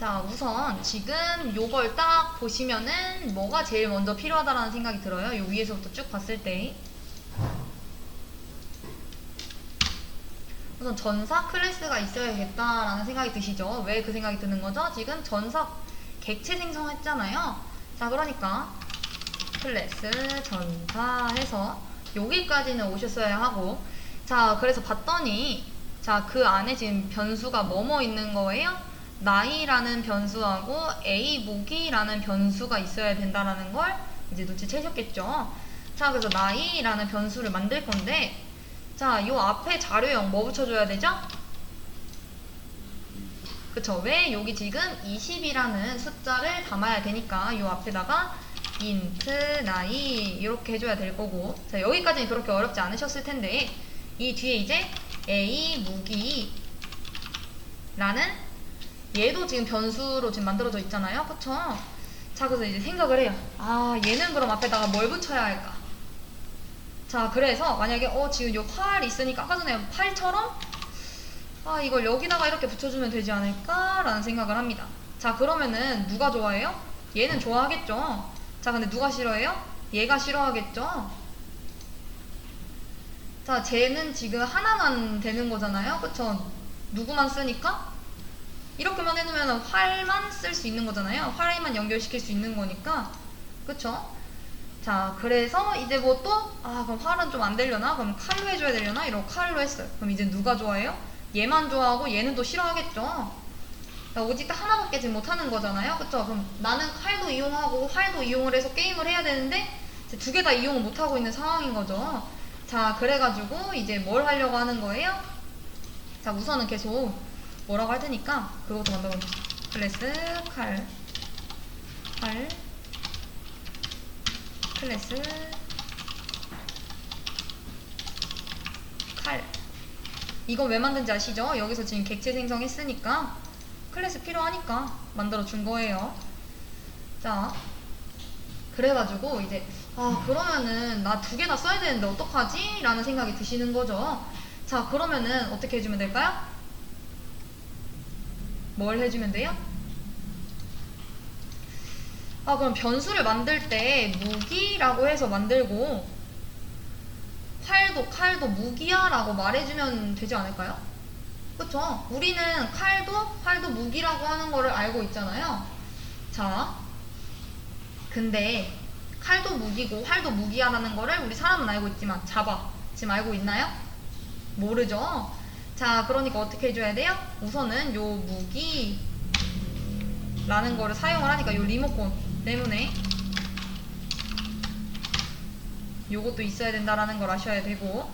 자, 우선 지금 요걸 딱 보시면은 뭐가 제일 먼저 필요하다라는 생각이 들어요. 요 위에서부터 쭉 봤을 때. 우선 전사 클래스가 있어야겠다라는 생각이 드시죠? 왜 그 생각이 드는 거죠? 지금 전사 객체 생성했잖아요. 자, 그러니까 클래스 전사 해서 여기까지는 오셨어야 하고 자, 그래서 봤더니 자, 그 안에 지금 변수가 뭐뭐 있는 거예요? 나이라는 변수하고 a 무기라는 변수가 있어야 된다라는 걸 이제 눈치채셨겠죠? 자, 그래서 나이라는 변수를 만들 건데 자, 요 앞에 자료형 뭐 붙여줘야 되죠? 그쵸. 왜 여기 지금 20이라는 숫자를 담아야 되니까 요 앞에다가 int 나이 이렇게 해줘야 될 거고 자 여기까지는 그렇게 어렵지 않으셨을 텐데 이 뒤에 이제 a 무기 라는 얘도 지금 변수로 지금 만들어져 있잖아요? 그쵸? 자 그래서 이제 생각을 해요. 아 얘는 그럼 앞에다가 뭘 붙여야 할까? 자 그래서 만약에 어 지금 요활 있으니까 아까 전에 활처럼? 아 이걸 여기다가 이렇게 붙여주면 되지 않을까 라는 생각을 합니다. 자 그러면은 누가 좋아해요? 얘는 좋아하겠죠? 자 근데 누가 싫어해요? 얘가 싫어하겠죠? 자 쟤는 지금 하나만 되는 거잖아요? 그쵸? 누구만 쓰니까 이렇게만 해놓으면 활만 쓸 수 있는 거잖아요. 활만 연결시킬 수 있는 거니까. 그쵸? 자 그래서 이제 뭐 또 아 그럼 활은 좀 안 되려나? 그럼 칼로 해줘야 되려나? 이러고 칼로 했어요. 그럼 이제 누가 좋아해요? 얘만 좋아하고 얘는 또 싫어하겠죠. 자, 오직 딱 하나밖에 지금 못하는 거잖아요. 그쵸? 그럼 나는 칼도 이용하고 활도 이용을 해서 게임을 해야 되는데 두 개 다 이용을 못하고 있는 상황인 거죠. 자 그래가지고 이제 뭘 하려고 하는 거예요? 자 우선은 계속 뭐라고 할 테니까 그것도 만들어 놓자 클래스 칼 칼, 클래스 칼 이건 왜 만든지 아시죠? 여기서 지금 객체 생성했으니까 클래스 필요하니까 만들어 준 거예요 자 그래가지고 이제 아 그러면은 나 두개다 써야 되는데 어떡하지? 라는 생각이 드시는 거죠 자 그러면은 어떻게 해주면 될까요? 뭘 해주면 돼요? 아 그럼 변수를 만들 때 무기라고 해서 만들고 활도 칼도 무기야 라고 말해주면 되지 않을까요? 그쵸? 우리는 칼도 활도 무기라고 하는 거를 알고 있잖아요 자 근데 칼도 무기고 활도 무기야라는 거를 우리 사람은 알고 있지만 잡아 지금 알고 있나요? 모르죠? 자 그러니까 어떻게 해줘야 돼요? 우선은 요 무기 라는 거를 사용을 하니까 요 리모컨 때문에 요것도 있어야 된다라는 걸 아셔야 되고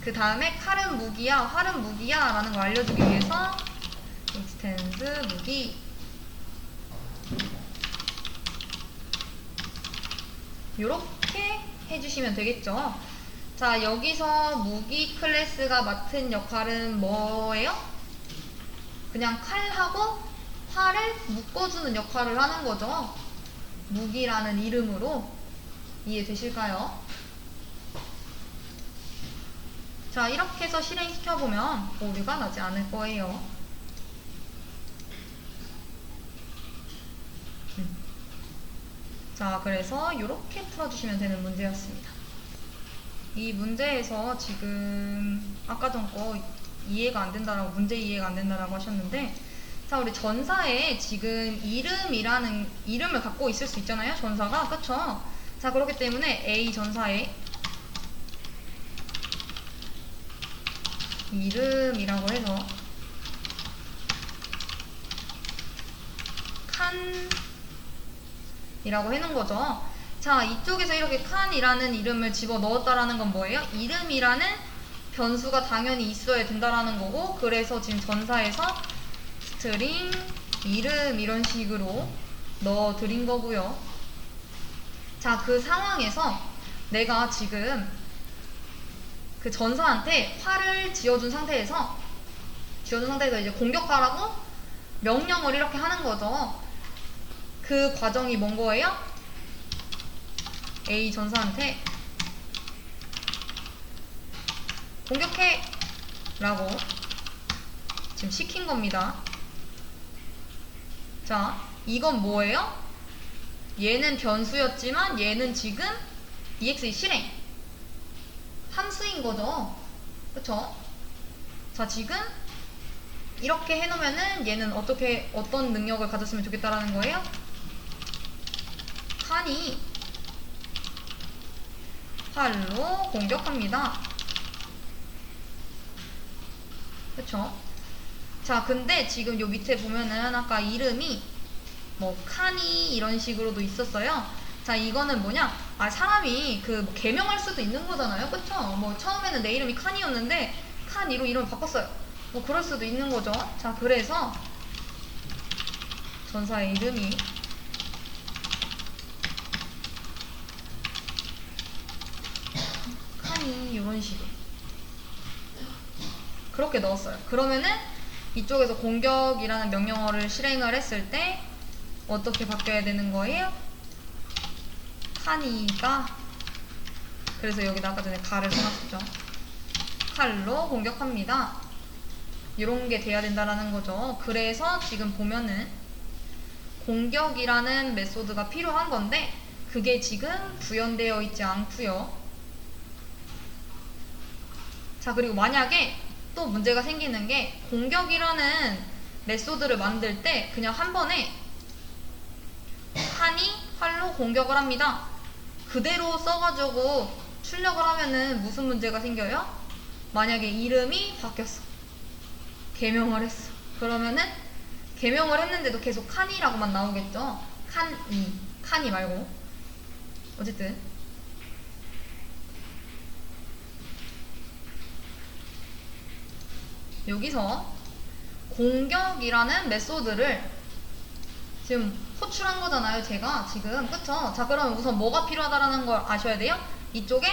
그 다음에 칼은 무기야 활은 무기야 라는 걸 알려주기 위해서 extend 무기 요렇게 해주시면 되겠죠 자 여기서 무기 클래스가 맡은 역할은 뭐예요? 그냥 칼하고 활을 묶어주는 역할을 하는 거죠 무기라는 이름으로 이해되실까요? 자 이렇게 해서 실행시켜보면 오류가 나지 않을 거예요 음. 자 그래서 이렇게 풀어주시면 되는 문제였습니다 이 문제에서 지금 아까 전 거 이해가 안 된다라고 문제 이해가 안 된다라고 하셨는데 자 우리 전사에 지금 이름이라는 이름을 갖고 있을 수 있잖아요 전사가 그쵸 자 그렇기 때문에 A 전사에 이름이라고 해서 칸이라고 해놓은 거죠. 자, 이쪽에서 이렇게 칸이라는 이름을 집어 넣었다라는 건 뭐예요? 이름이라는 변수가 당연히 있어야 된다라는 거고, 그래서 지금 전사에서 스트링 이름 이런 식으로 넣어 드린 거고요. 자, 그 상황에서 내가 지금 그 전사한테 활을 지어준 상태에서 지어준 상태에서 이제 공격하라고 명령을 이렇게 하는 거죠. 그 과정이 뭔 거예요? A 전사한테 공격해! 라고 지금 시킨 겁니다. 자, 이건 뭐예요? 얘는 변수였지만 얘는 지금 EX의 실행. 함수인 거죠. 그쵸? 자, 지금 이렇게 해놓으면은 얘는 어떻게, 어떤 능력을 가졌으면 좋겠다라는 거예요? 칸이 활로 공격합니다. 그쵸? 자, 근데 지금 요 밑에 보면은 아까 이름이 뭐 칸이 이런 식으로도 있었어요. 자, 이거는 뭐냐? 아, 사람이 그 뭐 개명할 수도 있는 거잖아요. 그쵸? 뭐 처음에는 내 이름이 칸이었는데 칸이로 이름을 바꿨어요. 뭐 그럴 수도 있는 거죠. 자, 그래서 전사의 이름이 이런 식으로 그렇게 넣었어요. 그러면은 이쪽에서 공격이라는 명령어를 실행을 했을 때 어떻게 바뀌어야 되는 거예요? 칸이가 그래서 여기다 아까 전에 가를 써놨었죠. 칼로 공격합니다. 이런 게 돼야 된다라는 거죠. 그래서 지금 보면은 공격이라는 메소드가 필요한 건데 그게 지금 구현되어 있지 않고요. 자 그리고 만약에 또 문제가 생기는 게 공격이라는 메소드를 만들 때 그냥 한 번에 칸이 활로 공격을 합니다. 그대로 써가지고 출력을 하면은 무슨 문제가 생겨요? 만약에 이름이 바뀌었어. 개명을 했어. 그러면은 개명을 했는데도 계속 칸이라고만 나오겠죠? 칸이. 칸이 말고. 어쨌든. 여기서 공격이라는 메소드를 지금 호출한 거잖아요, 제가 지금. 그쵸? 자, 그러면 우선 뭐가 필요하다라는 걸 아셔야 돼요? 이쪽에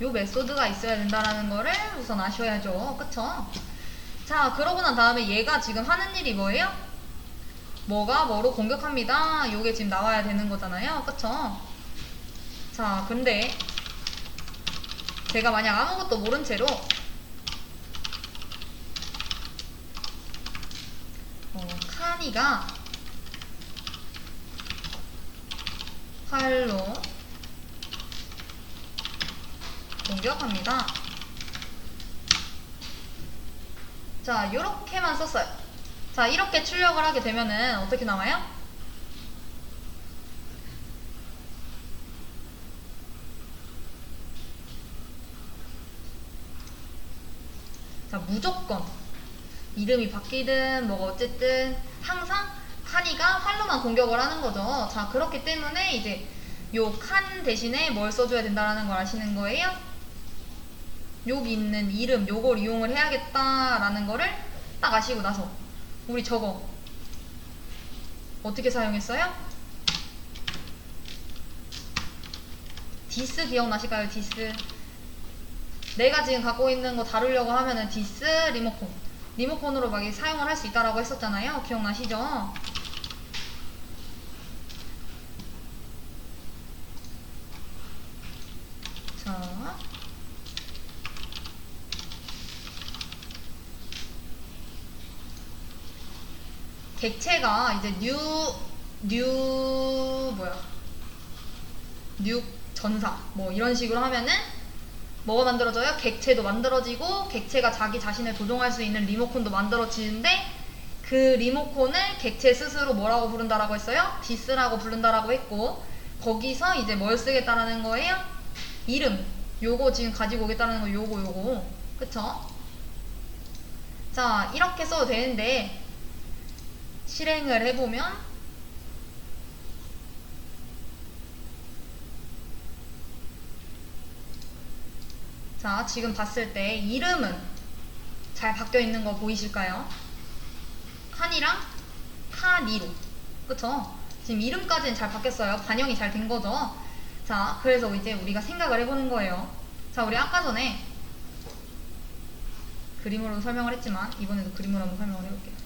요 메소드가 있어야 된다라는 거를 우선 아셔야죠. 그쵸? 자, 그러고 난 다음에 얘가 지금 하는 일이 뭐예요? 뭐가 뭐로 공격합니다. 요게 지금 나와야 되는 거잖아요. 그쵸? 자, 근데 제가 만약 아무것도 모른 채로 어, 카니가 활로 공격합니다. 자, 요렇게만 썼어요. 자, 이렇게 출력을 하게 되면은 어떻게 나와요? 자, 무조건 이름이 바뀌든 뭐가 어쨌든 항상 칸이가 활로만 공격을 하는 거죠. 자, 그렇기 때문에 이제 요 칸 대신에 뭘 써줘야 된다라는 걸 아시는 거예요? 여기 있는 이름 요걸 이용을 해야겠다라는 거를 딱 아시고 나서 우리 저거 어떻게 사용했어요? 디스 기억나실까요? 디스 내가 지금 갖고 있는 거 다루려고 하면은 디스 리모컨 리모컨으로 막 사용을 할 수 있다라고 했었잖아요 기억나시죠? 자 객체가 이제 뉴, 뉴, 뭐야. 뉴 전사. 뭐 이런 식으로 하면은 뭐가 만들어져요? 객체도 만들어지고 객체가 자기 자신을 조종할 수 있는 리모컨도 만들어지는데 그 리모컨을 객체 스스로 뭐라고 부른다라고 했어요? 디스라고 부른다라고 했고 거기서 이제 뭘 쓰겠다라는 거예요? 이름. 요거 지금 가지고 오겠다는 거 요거 요거. 그쵸? 자, 이렇게 써도 되는데 실행을 해보면 자 지금 봤을 때 이름은 잘 바뀌어 있는 거 보이실까요? 칸이랑 카니로 그쵸? 지금 이름까지는 잘 바뀌었어요 반영이 잘 된 거죠 자 그래서 이제 우리가 생각을 해보는 거예요 자 우리 아까 전에 그림으로 설명을 했지만 이번에도 그림으로 한번 설명을 해볼게요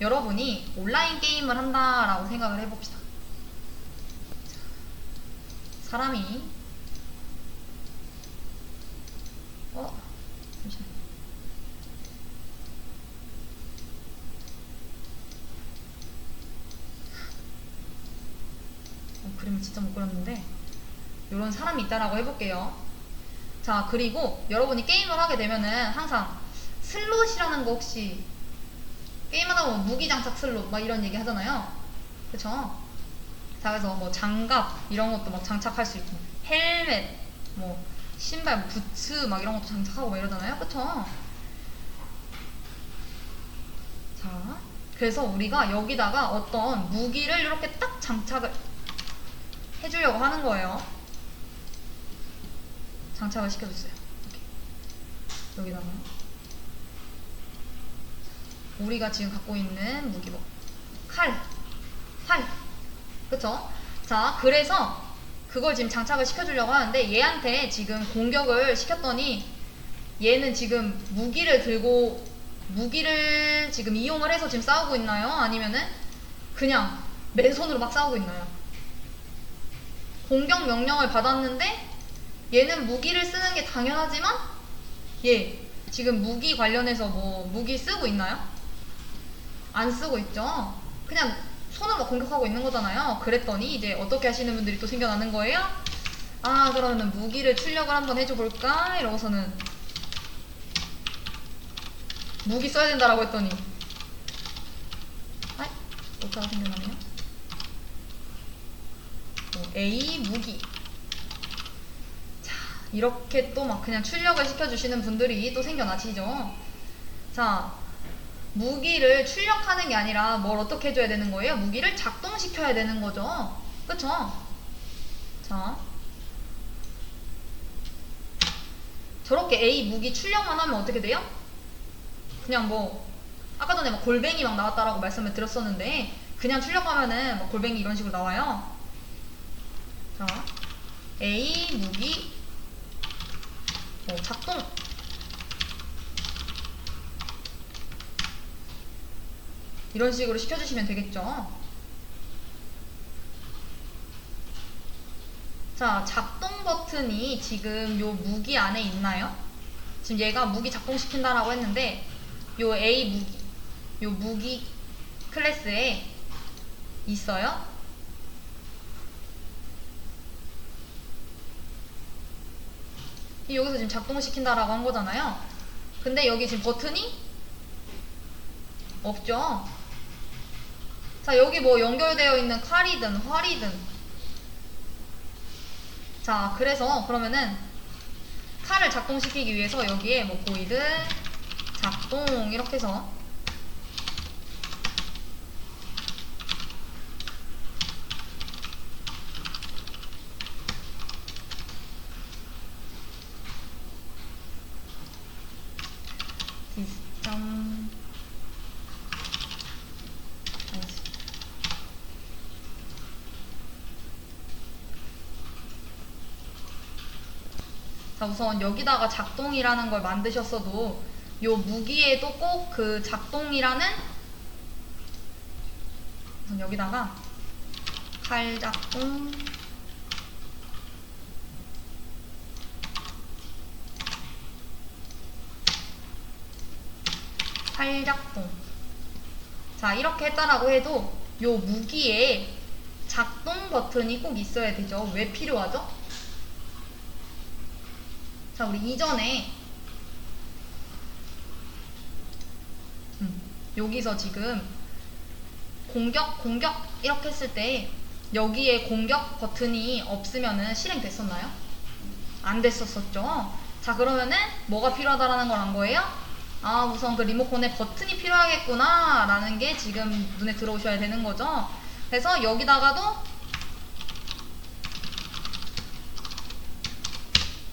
여러분이 온라인 게임을 한다라고 생각을 해봅시다. 사람이 어, 잠시만. 어, 그림을 진짜 못 그렸는데 이런 사람이 있다라고 해볼게요. 자, 그리고 여러분이 게임을 하게 되면은 항상 슬롯이라는 거 혹시 게임하다 보면 무기장착 슬롯 막 이런 얘기 하잖아요. 그쵸? 자, 그래서 뭐 장갑 이런 것도 막 장착할 수 있고 헬멧 뭐 신발 부츠 막 이런 것도 장착하고 막 이러잖아요. 그쵸? 자 그래서 우리가 여기다가 어떤 무기를 이렇게 딱 장착을 해주려고 하는 거예요. 장착을 시켜줬어요. 여기다가 우리가 지금 갖고 있는 무기 뭐 칼, 활, 그쵸? 자, 그래서 그걸 지금 장착을 시켜주려고 하는데 얘한테 지금 공격을 시켰더니 얘는 지금 무기를 들고 무기를 지금 이용을 해서 지금 싸우고 있나요? 아니면은 그냥 맨손으로 막 싸우고 있나요? 공격 명령을 받았는데 얘는 무기를 쓰는 게 당연하지만 얘 지금 무기 관련해서 뭐 무기 쓰고 있나요? 안 쓰고 있죠. 그냥 손으로 공격하고 있는 거잖아요. 그랬더니 이제 어떻게 하시는 분들이 또 생겨나는 거예요? 아 그러면은 무기를 출력을 한번 해줘 볼까? 이러고서는 무기 써야 된다라고 했더니 아이 오타가 생겨나네요. 뭐, A 무기 자 이렇게 또 막 그냥 출력을 시켜주시는 분들이 또 생겨나시죠. 자 무기를 출력하는 게 아니라 뭘 어떻게 해줘야 되는 거예요? 무기를 작동시켜야 되는 거죠. 그쵸? 자. 저렇게 A 무기 출력만 하면 어떻게 돼요? 그냥 뭐, 아까 전에 막 골뱅이 막 나왔다라고 말씀을 드렸었는데, 그냥 출력하면은 막 골뱅이 이런 식으로 나와요. 자. A 무기, 뭐, 작동. 이런 식으로 시켜주시면 되겠죠. 자, 작동 버튼이 지금 요 무기 안에 있나요? 지금 얘가 무기 작동시킨다라고 했는데 요 A 무기, 요 무기 클래스에 있어요? 이 여기서 지금 작동시킨다라고 한 거잖아요. 근데 여기 지금 버튼이 없죠? 자, 여기 뭐 연결되어 있는 칼이든 활이든. 자, 그래서 그러면은 칼을 작동시키기 위해서 여기에 뭐 보이드 작동 이렇게 해서 디스점 알겠습니다. 자, 우선 여기다가 작동이라는 걸 만드셨어도 요 무기에도 꼭 그 작동이라는 우선 여기다가 칼 작동. 칼 작동. 자 이렇게 했다라고 해도 요 무기에 작동 버튼이 꼭 있어야 되죠. 왜 필요하죠? 자, 우리 이전에 음, 여기서 지금 공격, 공격 이렇게 했을 때 여기에 공격 버튼이 없으면은 실행됐었나요? 안 됐었었죠. 자, 그러면은 뭐가 필요하다라는 걸 안 거예요? 아, 우선 그 리모컨에 버튼이 필요하겠구나 라는 게 지금 눈에 들어오셔야 되는 거죠. 그래서 여기다가도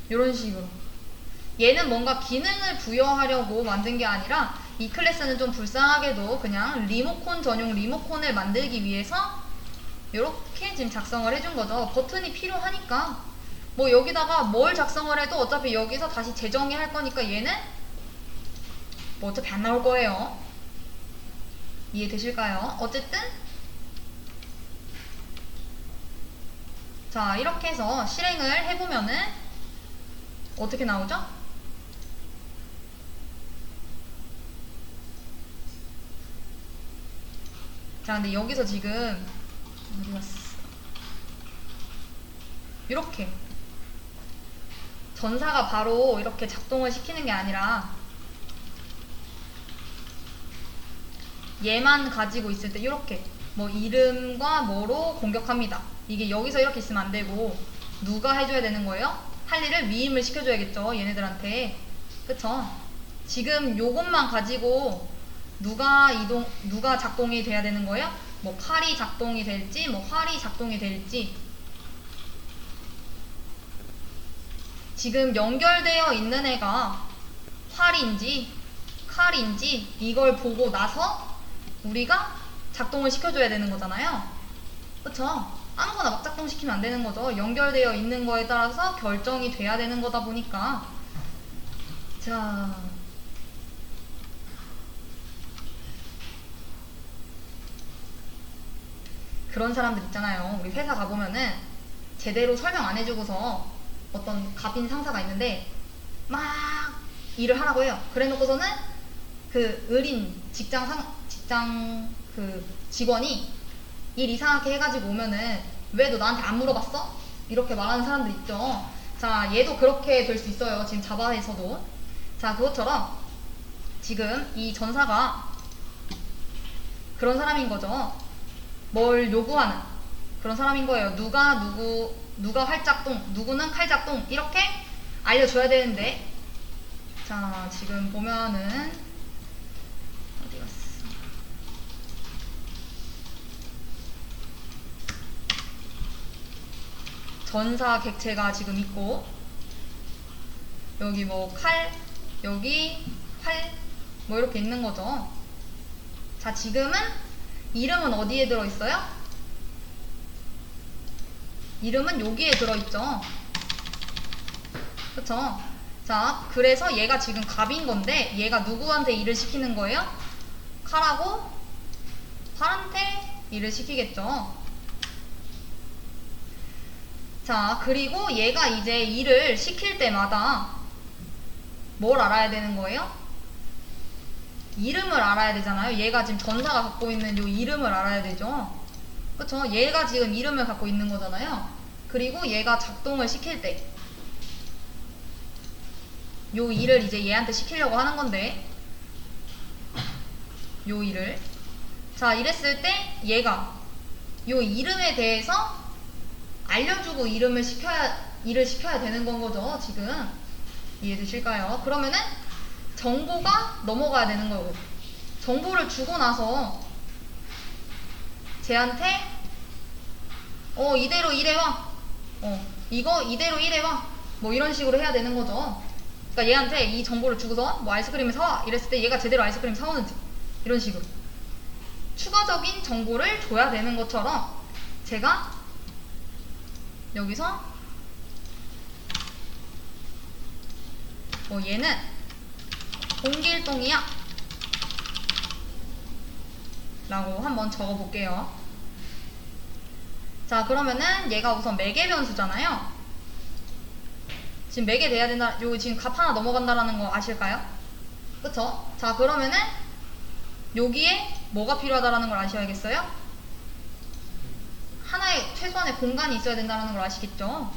이런 식으로. 얘는 뭔가 기능을 부여하려고 만든 게 아니라 이 클래스는 좀 불쌍하게도 그냥 리모콘 전용 리모콘을 만들기 위해서 이렇게 지금 작성을 해준 거죠. 버튼이 필요하니까. 뭐 여기다가 뭘 작성을 해도 어차피 여기서 다시 재정의 할 거니까 얘는 뭐 어차피 안 나올 거예요. 이해되실까요? 어쨌든 자 이렇게 해서 실행을 해보면은 어떻게 나오죠? 자, 근데 여기서 지금 어디 갔어? 이렇게 전사가 바로 이렇게 작동을 시키는 게 아니라 얘만 가지고 있을 때 이렇게 뭐 이름과 뭐로 공격합니다. 이게 여기서 이렇게 있으면 안 되고 누가 해줘야 되는 거예요? 할 일을 위임을 시켜줘야겠죠. 얘네들한테. 그쵸? 지금 요것만 가지고 누가 이동, 누가 작동이 돼야 되는 거예요? 뭐 칼이 작동이 될지, 뭐 활이 작동이 될지. 지금 연결되어 있는 애가 활인지 칼인지 이걸 보고 나서 우리가 작동을 시켜줘야 되는 거잖아요. 그쵸? 아무거나 막 작동시키면 안 되는 거죠. 연결되어 있는 거에 따라서 결정이 돼야 되는 거다 보니까. 자. 그런 사람들 있잖아요. 우리 회사 가보면은 제대로 설명 안 해주고서 어떤 갑인 상사가 있는데 막 일을 하라고 해요. 그래 놓고서는 그 을인 직장 상, 직장 그 직원이 일 이상하게 해가지고 오면은 왜 너 나한테 안 물어봤어? 이렇게 말하는 사람들 있죠. 자, 얘도 그렇게 될 수 있어요. 지금 자바에서도. 자, 그것처럼 지금 이 전사가 그런 사람인 거죠. 뭘 요구하는 그런 사람인 거예요. 누가 누구 누가 활작동, 누구는 칼작동 이렇게 알려줘야 되는데 자 지금 보면은 어디 갔어? 전사 객체가 지금 있고 여기 뭐 칼, 여기 활, 뭐 이렇게 있는 거죠. 자 지금은 이름은 어디에 들어있어요? 이름은 여기에 들어있죠. 그쵸? 자, 그래서 얘가 지금 갑인 건데, 얘가 누구한테 일을 시키는 거예요? 칼하고 팔한테 일을 시키겠죠. 자, 그리고 얘가 이제 일을 시킬 때마다 뭘 알아야 되는 거예요? 이름을 알아야 되잖아요. 얘가 지금 전사가 갖고 있는 요 이름을 알아야 되죠. 그쵸? 얘가 지금 이름을 갖고 있는 거잖아요. 그리고 얘가 작동을 시킬 때, 요 일을 이제 얘한테 시키려고 하는 건데, 요 일을. 자, 이랬을 때 얘가 요 이름에 대해서 알려주고 이름을 시켜야, 일을 시켜야 되는 건 거죠, 지금. 이해되실까요? 그러면은 정보가 넘어가야 되는 거고, 정보를 주고 나서 쟤한테 어 이대로 이래와. 어 이거 이대로 이래와. 뭐 이런 식으로 해야 되는 거죠. 그러니까 얘한테 이 정보를 주고서 뭐 아이스크림을 사와. 이랬을 때 얘가 제대로 아이스크림 사오는지. 이런 식으로. 추가적인 정보를 줘야 되는 것처럼 제가 여기서 뭐 얘는 공길동이야 라고 한번 적어 볼게요. 자, 그러면은 얘가 우선 매개 변수잖아요. 지금 매개 돼야 된다. 요 지금 값 하나 넘어간다라는 거 아실까요? 그쵸? 자, 그러면은 여기에 뭐가 필요하다라는 걸 아셔야겠어요? 하나의 최소한의 공간이 있어야 된다는 걸 아시겠죠?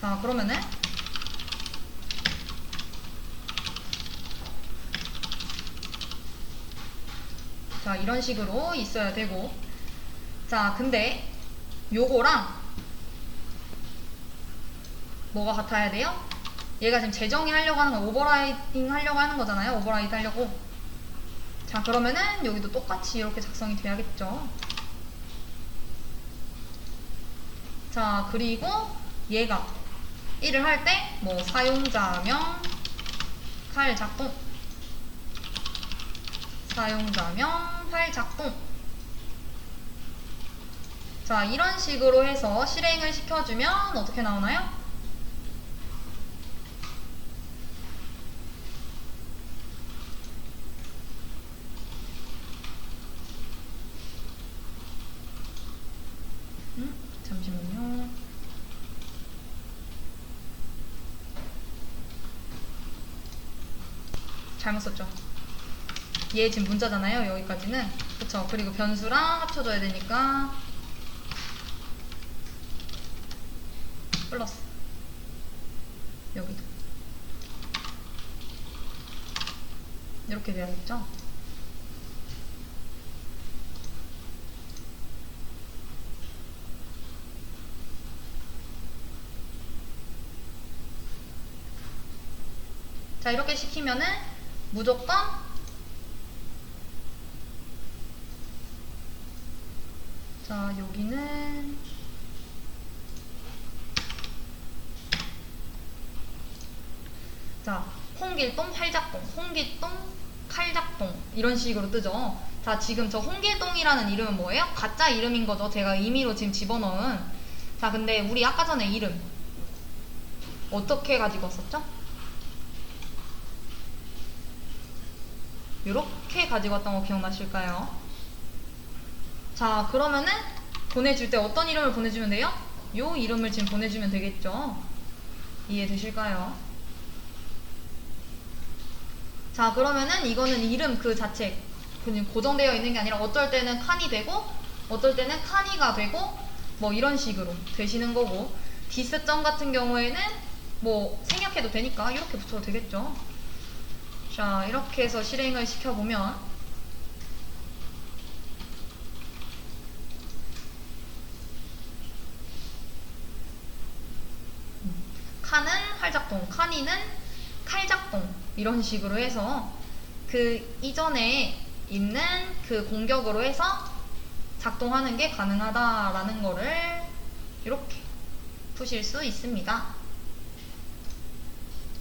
자, 그러면은 자 이런 식으로 있어야 되고 자 근데 요거랑 뭐가 같아야 돼요? 얘가 지금 재정의 하려고 하는 거 오버라이딩 하려고 하는 거잖아요 오버라이드 하려고 자 그러면은 여기도 똑같이 이렇게 작성이 돼야겠죠 자 그리고 얘가 일을 할 때 뭐 사용자명 칼 작동 사용자명 파일 작동 자 이런 식으로 해서 실행을 시켜주면 어떻게 나오나요? 잘못 썼죠. 얘 지금 문자잖아요. 여기까지는. 그쵸. 그리고 변수랑 합쳐줘야 되니까 플러스 여기도 이렇게 돼야겠죠? 자 이렇게 시키면은 무조건 자 여기는 자 홍길동 활작동 홍길동 칼작동 이런 식으로 뜨죠 자 지금 저 홍길동이라는 이름은 뭐예요? 가짜 이름인 거죠 제가 임의로 지금 집어넣은 자 근데 우리 아까 전에 이름 어떻게 가지고 왔었죠? 이렇게 가지고 왔던 거 기억나실까요? 자 그러면은 보내줄 때 어떤 이름을 보내주면 돼요? 요 이름을 지금 보내주면 되겠죠? 이해되실까요? 자 그러면은 이거는 이름 그 자체 그냥 고정되어 있는 게 아니라 어떨 때는 칸이 되고 어떨 때는 칸이가 되고 뭐 이런 식으로 되시는 거고 디스점 같은 경우에는 뭐 생략해도 되니까 이렇게 붙여도 되겠죠 자 이렇게 해서 실행을 시켜보면 칸은 활작동, 칸이는 칼작동 이런 식으로 해서 그 이전에 있는 그 공격으로 해서 작동하는 게 가능하다라는 거를 이렇게 푸실 수 있습니다.